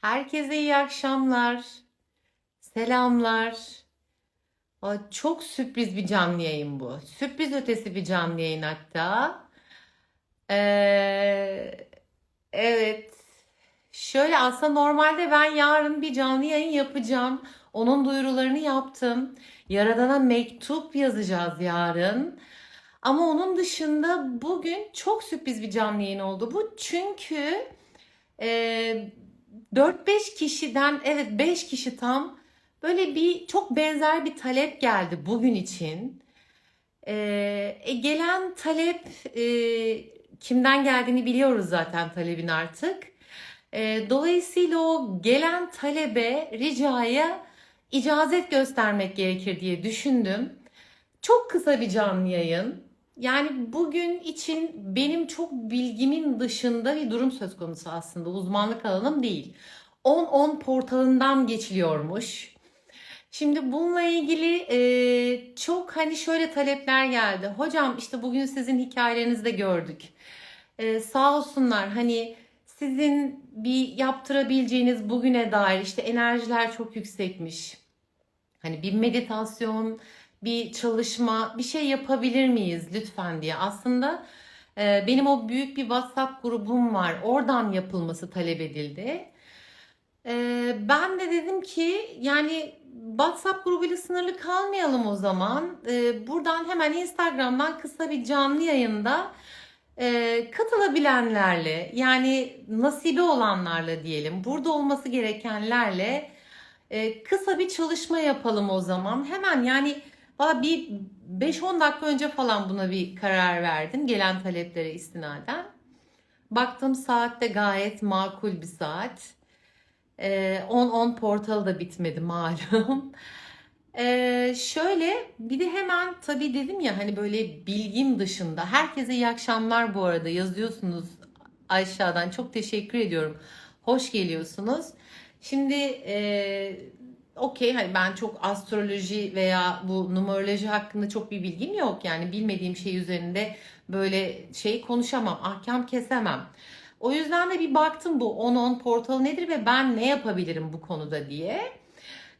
Herkese iyi akşamlar. Selamlar. Çok sürpriz bir canlı yayın bu. Sürpriz ötesi bir canlı yayın hatta. Ee, evet. Şöyle aslında normalde ben yarın bir canlı yayın yapacağım. Onun duyurularını yaptım. Yaradan'a mektup yazacağız yarın. Ama onun dışında bugün çok sürpriz bir canlı yayın oldu bu. Çünkü e, 4-5 kişiden evet 5 kişi tam böyle bir çok benzer bir talep geldi bugün için. Ee, e, gelen talep e, kimden geldiğini biliyoruz zaten talebin artık. Ee, dolayısıyla o gelen talebe ricaya icazet göstermek gerekir diye düşündüm. Çok kısa bir canlı yayın. Yani bugün için benim çok bilgimin dışında bir durum söz konusu aslında. Uzmanlık alanım değil. 10-10 portalından geçiliyormuş. Şimdi bununla ilgili e, çok hani şöyle talepler geldi. Hocam işte bugün sizin hikayelerinizi de gördük. E, sağ olsunlar hani sizin bir yaptırabileceğiniz bugüne dair işte enerjiler çok yüksekmiş. Hani bir meditasyon, bir çalışma, bir şey yapabilir miyiz lütfen diye. Aslında e, benim o büyük bir WhatsApp grubum var. Oradan yapılması talep edildi. E, ben de dedim ki yani WhatsApp grubuyla sınırlı kalmayalım o zaman. E, buradan hemen Instagram'dan kısa bir canlı yayında e, katılabilenlerle yani nasibi olanlarla diyelim burada olması gerekenlerle e, kısa bir çalışma yapalım o zaman. Hemen yani valla bir 5-10 dakika önce falan buna bir karar verdim gelen taleplere istinaden. Baktım saatte gayet makul bir saat. Ee, 10-10 portalı da bitmedi malum. Ee, şöyle bir de hemen tabii dedim ya hani böyle bilgim dışında herkese iyi akşamlar bu arada yazıyorsunuz aşağıdan çok teşekkür ediyorum. Hoş geliyorsunuz. Şimdi e, okey hani ben çok astroloji veya bu numeroloji hakkında çok bir bilgim yok. Yani bilmediğim şey üzerinde böyle şey konuşamam, ahkam kesemem. O yüzden de bir baktım bu 10-10 portalı nedir ve ben ne yapabilirim bu konuda diye.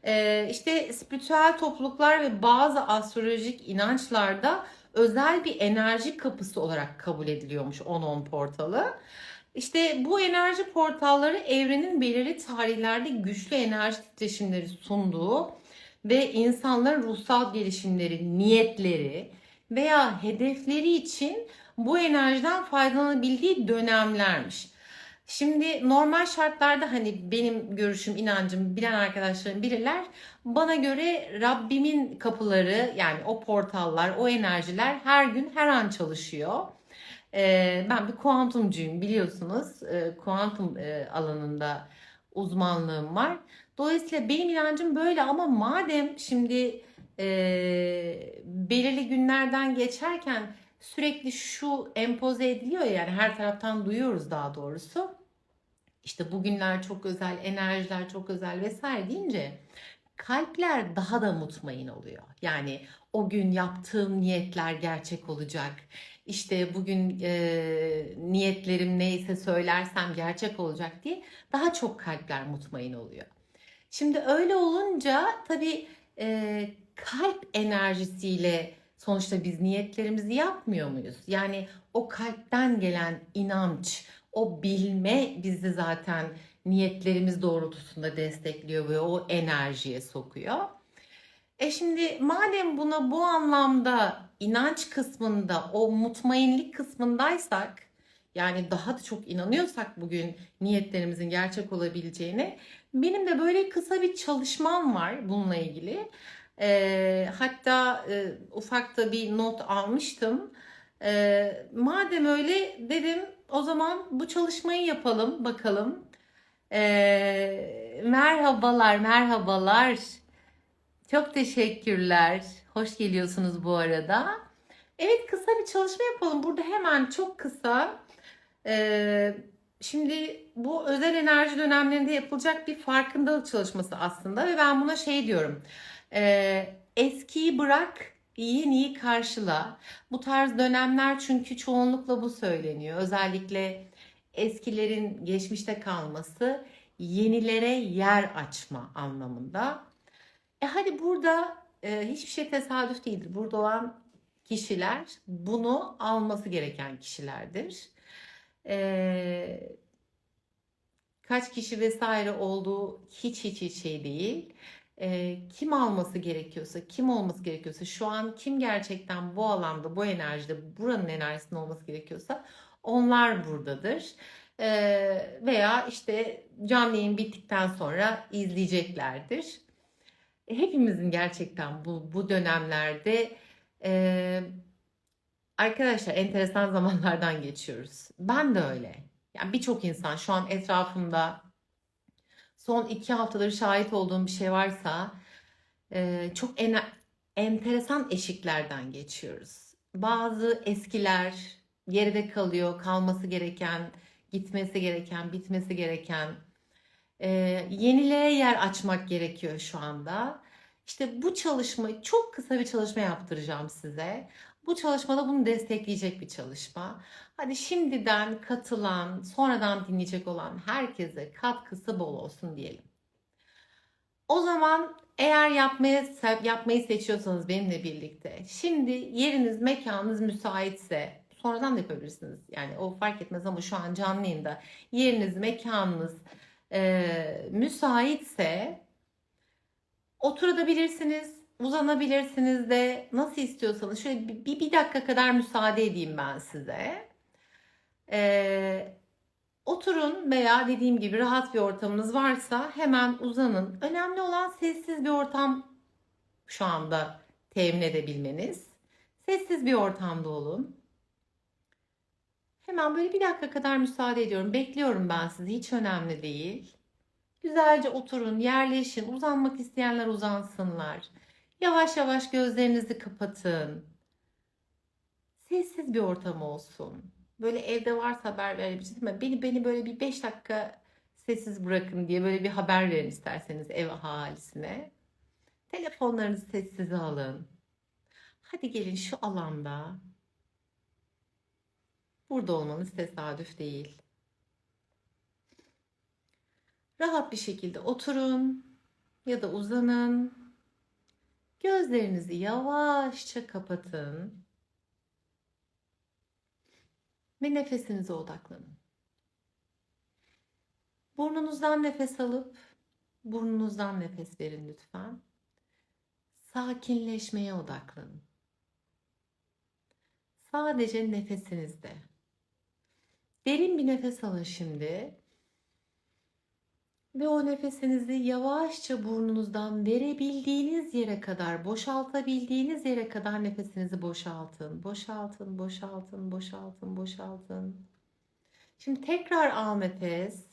Ee, işte spiritüel topluluklar ve bazı astrolojik inançlarda özel bir enerji kapısı olarak kabul ediliyormuş 10-10 portalı. İşte bu enerji portalları evrenin belirli tarihlerde güçlü enerji titreşimleri sunduğu ve insanların ruhsal gelişimleri, niyetleri veya hedefleri için bu enerjiden faydalanabildiği dönemlermiş. Şimdi normal şartlarda hani benim görüşüm, inancım bilen arkadaşlarım bilirler. Bana göre Rabbimin kapıları yani o portallar, o enerjiler her gün her an çalışıyor. Ee, ben bir kuantumcuyum biliyorsunuz. Ee, kuantum e, alanında uzmanlığım var. Dolayısıyla benim inancım böyle ama madem şimdi e, belirli günlerden geçerken sürekli şu empoze ediliyor ya, yani her taraftan duyuyoruz daha doğrusu. İşte bugünler çok özel, enerjiler çok özel vesaire deyince kalpler daha da mutmain oluyor. Yani o gün yaptığım niyetler gerçek olacak. İşte bugün e, niyetlerim neyse söylersem gerçek olacak diye daha çok kalpler mutmain oluyor. Şimdi öyle olunca tabii e, kalp enerjisiyle sonuçta biz niyetlerimizi yapmıyor muyuz? Yani o kalpten gelen inanç, o bilme bizi zaten niyetlerimiz doğrultusunda destekliyor ve o enerjiye sokuyor. E şimdi madem buna bu anlamda inanç kısmında o mutmainlik kısmındaysak yani daha da çok inanıyorsak bugün niyetlerimizin gerçek olabileceğine benim de böyle kısa bir çalışmam var bununla ilgili. E, hatta e, ufak da bir not almıştım. E, madem öyle dedim o zaman bu çalışmayı yapalım bakalım. E, merhabalar merhabalar. Çok teşekkürler. Hoş geliyorsunuz bu arada. Evet kısa bir çalışma yapalım. Burada hemen çok kısa. Ee, şimdi bu özel enerji dönemlerinde yapılacak bir farkındalık çalışması aslında ve ben buna şey diyorum. Ee, eskiyi bırak, yeniyi karşıla. Bu tarz dönemler çünkü çoğunlukla bu söyleniyor. Özellikle eskilerin geçmişte kalması yenilere yer açma anlamında. E hadi burada e, hiçbir şey tesadüf değildir. Burada olan kişiler bunu alması gereken kişilerdir. E, kaç kişi vesaire olduğu hiç hiç hiç şey değil. E, kim alması gerekiyorsa, kim olması gerekiyorsa, şu an kim gerçekten bu alanda, bu enerjide, buranın enerjisinde olması gerekiyorsa onlar buradadır. E, veya işte canlı yayın bittikten sonra izleyeceklerdir. Hepimizin gerçekten bu, bu dönemlerde e, arkadaşlar enteresan zamanlardan geçiyoruz. Ben de öyle. Yani birçok insan şu an etrafımda son iki haftadır şahit olduğum bir şey varsa e, çok en, enteresan eşiklerden geçiyoruz. Bazı eskiler geride kalıyor, kalması gereken, gitmesi gereken, bitmesi gereken e, yeniliğe yer açmak gerekiyor şu anda. İşte bu çalışma çok kısa bir çalışma yaptıracağım size. Bu çalışmada bunu destekleyecek bir çalışma. Hadi şimdiden katılan, sonradan dinleyecek olan herkese katkısı bol olsun diyelim. O zaman eğer yapmaya yapmayı seçiyorsanız benimle birlikte, şimdi yeriniz, mekanınız müsaitse, sonradan da yapabilirsiniz. Yani o fark etmez ama şu an canlı yayında yeriniz, mekanınız e, müsaitse oturabilirsiniz, uzanabilirsiniz de nasıl istiyorsanız. Şöyle bir, bir, dakika kadar müsaade edeyim ben size. E, oturun veya dediğim gibi rahat bir ortamınız varsa hemen uzanın. Önemli olan sessiz bir ortam şu anda temin edebilmeniz. Sessiz bir ortamda olun. Hemen böyle bir dakika kadar müsaade ediyorum. Bekliyorum ben sizi. Hiç önemli değil. Güzelce oturun, yerleşin. Uzanmak isteyenler uzansınlar. Yavaş yavaş gözlerinizi kapatın. Sessiz bir ortam olsun. Böyle evde varsa haber verebilirsiniz ama beni beni böyle bir 5 dakika sessiz bırakın diye böyle bir haber verin isterseniz ev ahalisine. Telefonlarınızı sessize alın. Hadi gelin şu alanda Burada olmanız tesadüf değil. Rahat bir şekilde oturun ya da uzanın. Gözlerinizi yavaşça kapatın. Ve nefesinize odaklanın. Burnunuzdan nefes alıp burnunuzdan nefes verin lütfen. Sakinleşmeye odaklanın. Sadece nefesinizde. Derin bir nefes alın şimdi. Ve o nefesinizi yavaşça burnunuzdan verebildiğiniz yere kadar, boşaltabildiğiniz yere kadar nefesinizi boşaltın. Boşaltın, boşaltın, boşaltın, boşaltın. Şimdi tekrar al nefes.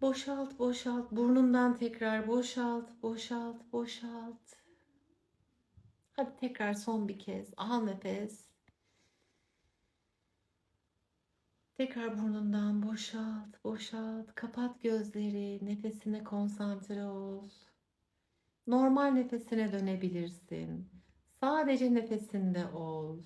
Boşalt, boşalt. Burnundan tekrar boşalt, boşalt, boşalt. Hadi tekrar son bir kez. Al nefes. Tekrar burnundan boşalt, boşalt. Kapat gözleri. Nefesine konsantre ol. Normal nefesine dönebilirsin. Sadece nefesinde ol.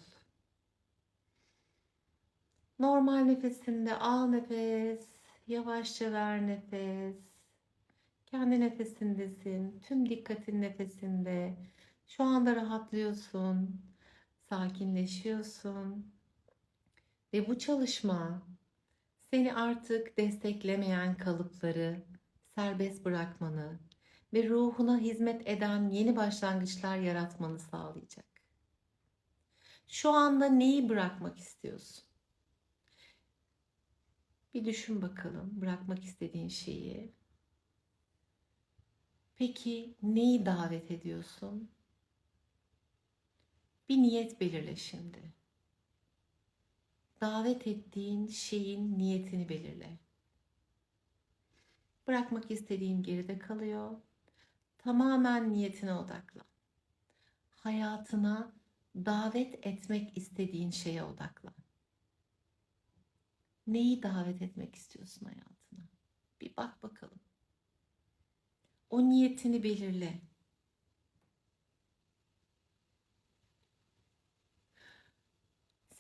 Normal nefesinde al nefes. Yavaşça ver nefes. Kendi nefesindesin. Tüm dikkatin nefesinde. Şu anda rahatlıyorsun. Sakinleşiyorsun. Ve bu çalışma seni artık desteklemeyen kalıpları serbest bırakmanı ve ruhuna hizmet eden yeni başlangıçlar yaratmanı sağlayacak. Şu anda neyi bırakmak istiyorsun? Bir düşün bakalım bırakmak istediğin şeyi. Peki neyi davet ediyorsun? Bir niyet belirle şimdi davet ettiğin şeyin niyetini belirle. Bırakmak istediğin geride kalıyor. Tamamen niyetine odaklan. Hayatına davet etmek istediğin şeye odaklan. Neyi davet etmek istiyorsun hayatına? Bir bak bakalım. O niyetini belirle.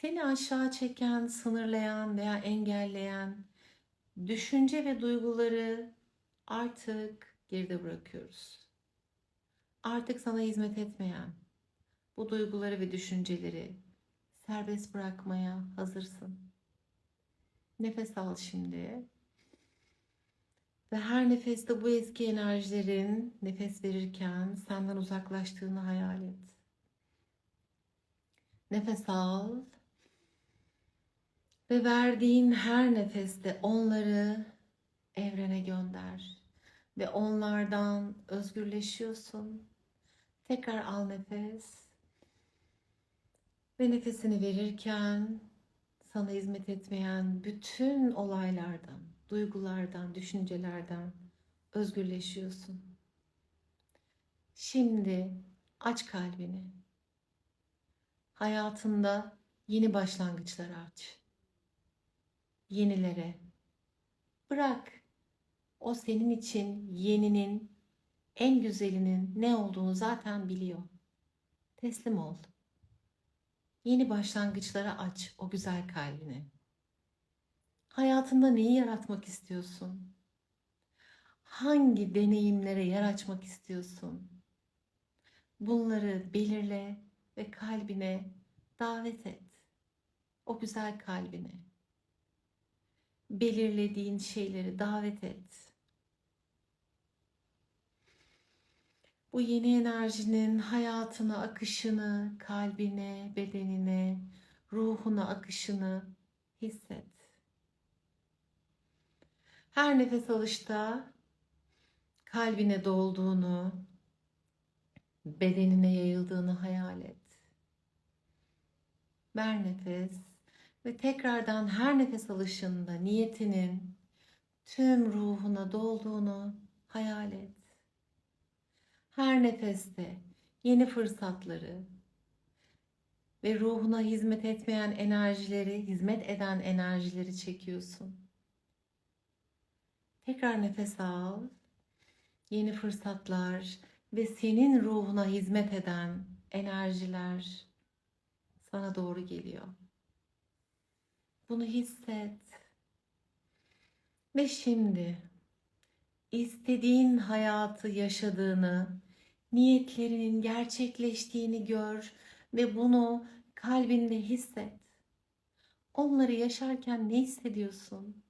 Seni aşağı çeken, sınırlayan veya engelleyen düşünce ve duyguları artık geride bırakıyoruz. Artık sana hizmet etmeyen bu duyguları ve düşünceleri serbest bırakmaya hazırsın. Nefes al şimdi. Ve her nefeste bu eski enerjilerin nefes verirken senden uzaklaştığını hayal et. Nefes al. Ve verdiğin her nefeste onları evrene gönder. Ve onlardan özgürleşiyorsun. Tekrar al nefes. Ve nefesini verirken sana hizmet etmeyen bütün olaylardan, duygulardan, düşüncelerden özgürleşiyorsun. Şimdi aç kalbini. Hayatında yeni başlangıçlar aç. Yenilere. Bırak. O senin için yeninin, en güzelinin ne olduğunu zaten biliyor. Teslim ol. Yeni başlangıçlara aç o güzel kalbini. Hayatında neyi yaratmak istiyorsun? Hangi deneyimlere yer açmak istiyorsun? Bunları belirle ve kalbine davet et. O güzel kalbine. Belirlediğin şeyleri davet et. Bu yeni enerjinin hayatına akışını, kalbine, bedenine, ruhuna akışını hisset. Her nefes alışta kalbine dolduğunu, bedenine yayıldığını hayal et. Ver nefes ve tekrardan her nefes alışında niyetinin tüm ruhuna dolduğunu hayal et. Her nefeste yeni fırsatları ve ruhuna hizmet etmeyen enerjileri, hizmet eden enerjileri çekiyorsun. Tekrar nefes al. Yeni fırsatlar ve senin ruhuna hizmet eden enerjiler sana doğru geliyor. Bunu hisset. Ve şimdi istediğin hayatı yaşadığını, niyetlerinin gerçekleştiğini gör ve bunu kalbinde hisset. Onları yaşarken ne hissediyorsun?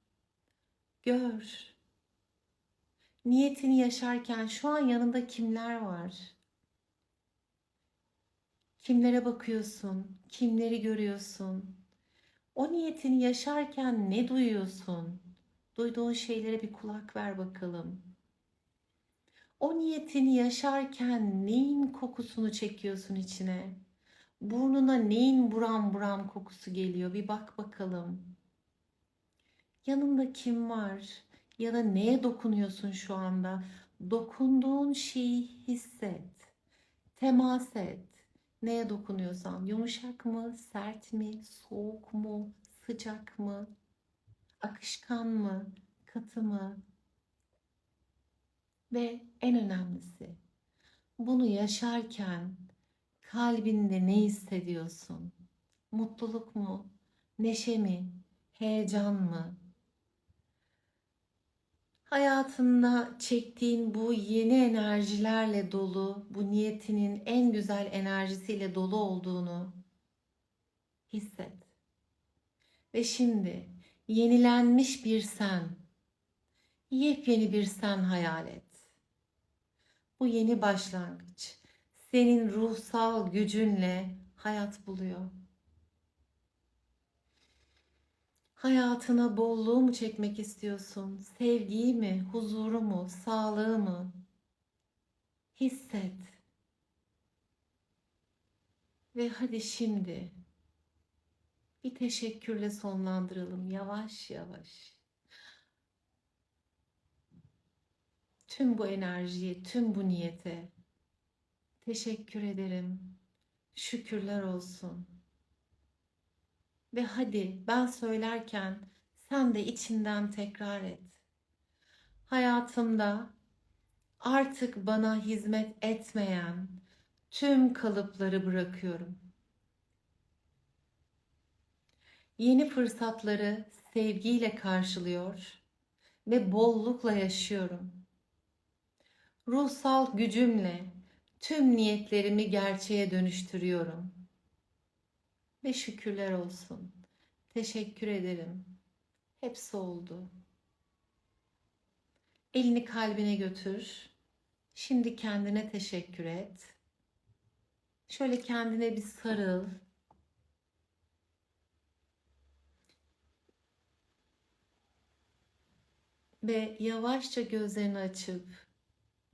Gör. Niyetini yaşarken şu an yanında kimler var? Kimlere bakıyorsun? Kimleri görüyorsun? O niyetini yaşarken ne duyuyorsun? Duyduğun şeylere bir kulak ver bakalım. O niyetini yaşarken neyin kokusunu çekiyorsun içine? Burnuna neyin buram buram kokusu geliyor? Bir bak bakalım. Yanında kim var? Ya da neye dokunuyorsun şu anda? Dokunduğun şeyi hisset. Temas et. Neye dokunuyorsan yumuşak mı, sert mi, soğuk mu, sıcak mı, akışkan mı, katı mı? Ve en önemlisi bunu yaşarken kalbinde ne hissediyorsun? Mutluluk mu? Neşe mi? Heyecan mı? Hayatında çektiğin bu yeni enerjilerle dolu, bu niyetinin en güzel enerjisiyle dolu olduğunu hisset. Ve şimdi yenilenmiş bir sen, yepyeni bir sen hayal et. Bu yeni başlangıç senin ruhsal gücünle hayat buluyor. Hayatına bolluğu mu çekmek istiyorsun? Sevgiyi mi, huzuru mu, sağlığı mı? Hisset. Ve hadi şimdi bir teşekkürle sonlandıralım yavaş yavaş. Tüm bu enerjiye, tüm bu niyete teşekkür ederim. Şükürler olsun. Ve hadi ben söylerken sen de içinden tekrar et. Hayatımda artık bana hizmet etmeyen tüm kalıpları bırakıyorum. Yeni fırsatları sevgiyle karşılıyor ve bollukla yaşıyorum. Ruhsal gücümle tüm niyetlerimi gerçeğe dönüştürüyorum. Ve şükürler olsun. Teşekkür ederim. Hepsi oldu. Elini kalbine götür. Şimdi kendine teşekkür et. Şöyle kendine bir sarıl. Ve yavaşça gözlerini açıp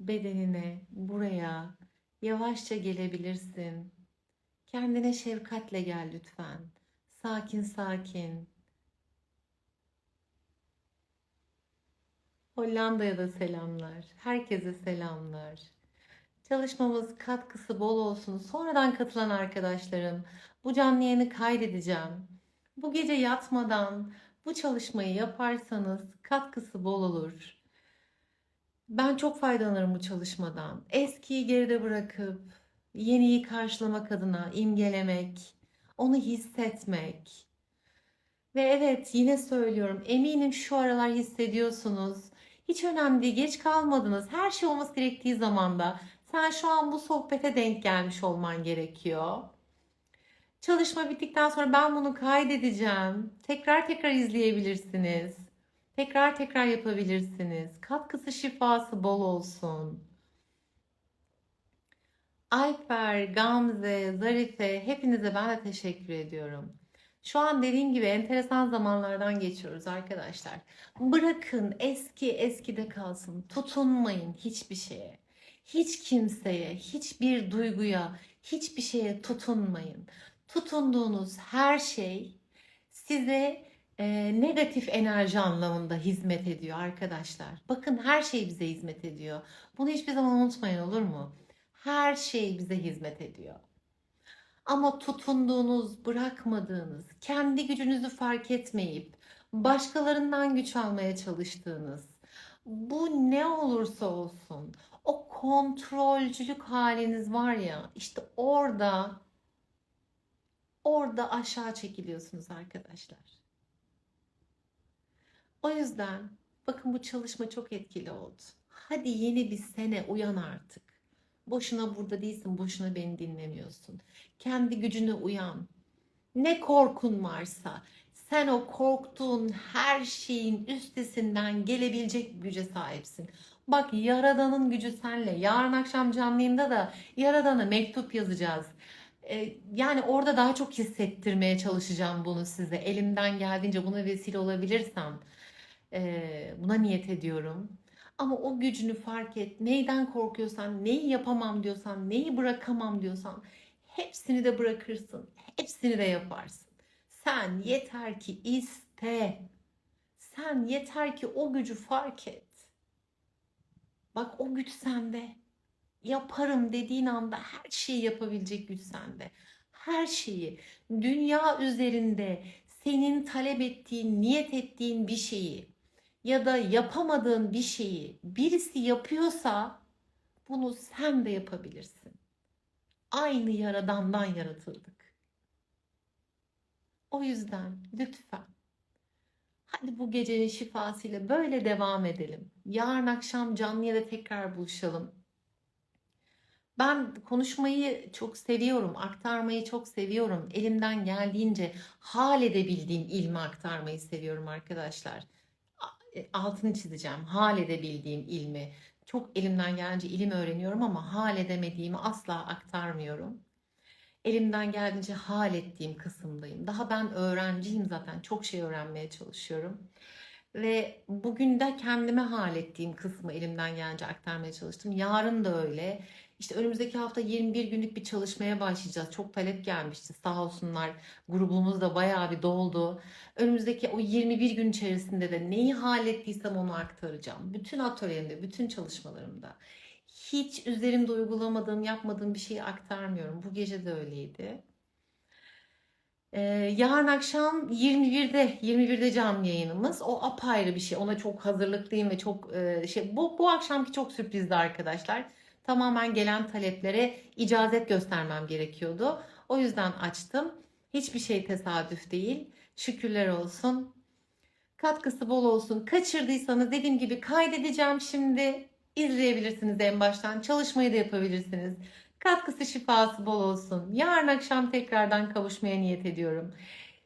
bedenine, buraya yavaşça gelebilirsin. Kendine şefkatle gel lütfen. Sakin sakin. Hollanda'ya da selamlar. Herkese selamlar. Çalışmamız katkısı bol olsun. Sonradan katılan arkadaşlarım, bu canlı yayını kaydedeceğim. Bu gece yatmadan bu çalışmayı yaparsanız katkısı bol olur. Ben çok faydalanırım bu çalışmadan. Eskiyi geride bırakıp yeniyi karşılamak adına imgelemek, onu hissetmek. Ve evet yine söylüyorum eminim şu aralar hissediyorsunuz. Hiç önemli değil geç kalmadınız. Her şey olması gerektiği zamanda. Sen şu an bu sohbete denk gelmiş olman gerekiyor. Çalışma bittikten sonra ben bunu kaydedeceğim. Tekrar tekrar izleyebilirsiniz. Tekrar tekrar yapabilirsiniz. Katkısı şifası bol olsun. Alper, Gamze, Zarife hepinize ben de teşekkür ediyorum. Şu an dediğim gibi enteresan zamanlardan geçiyoruz arkadaşlar. Bırakın eski eskide kalsın. Tutunmayın hiçbir şeye. Hiç kimseye, hiçbir duyguya, hiçbir şeye tutunmayın. Tutunduğunuz her şey size e, negatif enerji anlamında hizmet ediyor arkadaşlar. Bakın her şey bize hizmet ediyor. Bunu hiçbir zaman unutmayın olur mu? Her şey bize hizmet ediyor. Ama tutunduğunuz, bırakmadığınız, kendi gücünüzü fark etmeyip başkalarından güç almaya çalıştığınız, bu ne olursa olsun o kontrolcülük haliniz var ya işte orada orada aşağı çekiliyorsunuz arkadaşlar. O yüzden bakın bu çalışma çok etkili oldu. Hadi yeni bir sene uyan artık. Boşuna burada değilsin, boşuna beni dinlemiyorsun. Kendi gücüne uyan. Ne korkun varsa sen o korktuğun her şeyin üstesinden gelebilecek güce sahipsin. Bak Yaradan'ın gücü senle. Yarın akşam canlı yayında da Yaradan'a mektup yazacağız. Ee, yani orada daha çok hissettirmeye çalışacağım bunu size. Elimden geldiğince buna vesile olabilirsem e, buna niyet ediyorum. Ama o gücünü fark et. Neyden korkuyorsan, neyi yapamam diyorsan, neyi bırakamam diyorsan hepsini de bırakırsın. Hepsini de yaparsın. Sen yeter ki iste. Sen yeter ki o gücü fark et. Bak o güç sende. Yaparım dediğin anda her şeyi yapabilecek güç sende. Her şeyi. Dünya üzerinde senin talep ettiğin, niyet ettiğin bir şeyi ya da yapamadığın bir şeyi birisi yapıyorsa bunu sen de yapabilirsin. Aynı yaradandan yaratıldık. O yüzden lütfen hadi bu gecenin şifasıyla böyle devam edelim. Yarın akşam canlı ya da tekrar buluşalım. Ben konuşmayı çok seviyorum, aktarmayı çok seviyorum. Elimden geldiğince hal edebildiğim ilmi aktarmayı seviyorum arkadaşlar. E, altını çizeceğim. Hal edebildiğim ilmi. Çok elimden gelince ilim öğreniyorum ama hal edemediğimi asla aktarmıyorum. Elimden geldiğince hal ettiğim kısımdayım. Daha ben öğrenciyim zaten. Çok şey öğrenmeye çalışıyorum. Ve bugün de kendime hal ettiğim kısmı elimden gelince aktarmaya çalıştım. Yarın da öyle. İşte önümüzdeki hafta 21 günlük bir çalışmaya başlayacağız. Çok talep gelmişti. Sağ olsunlar grubumuz da bayağı bir doldu. Önümüzdeki o 21 gün içerisinde de neyi hallettiysem onu aktaracağım. Bütün atölyemde, bütün çalışmalarımda. Hiç üzerimde uygulamadığım, yapmadığım bir şeyi aktarmıyorum. Bu gece de öyleydi. Ee, yarın akşam 21'de 21'de canlı yayınımız. O apayrı bir şey. Ona çok hazırlıklıyım ve çok e, şey bu bu akşamki çok sürprizdi arkadaşlar. Tamamen gelen taleplere icazet göstermem gerekiyordu. O yüzden açtım. Hiçbir şey tesadüf değil. Şükürler olsun. Katkısı bol olsun. Kaçırdıysanız dediğim gibi kaydedeceğim şimdi. İzleyebilirsiniz en baştan. Çalışmayı da yapabilirsiniz. Katkısı şifası bol olsun. Yarın akşam tekrardan kavuşmaya niyet ediyorum.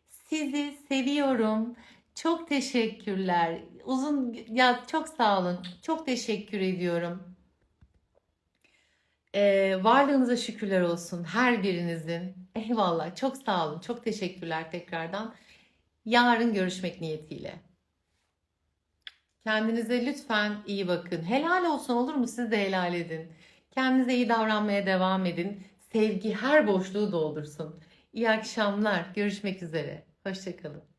Sizi seviyorum. Çok teşekkürler. Uzun ya çok sağ olun. Çok teşekkür ediyorum. Ee, varlığınıza şükürler olsun her birinizin. Eyvallah. Çok sağ olun. Çok teşekkürler tekrardan. Yarın görüşmek niyetiyle. Kendinize lütfen iyi bakın. Helal olsun olur mu? Siz de helal edin. Kendinize iyi davranmaya devam edin. Sevgi her boşluğu doldursun. İyi akşamlar. Görüşmek üzere. Hoşçakalın.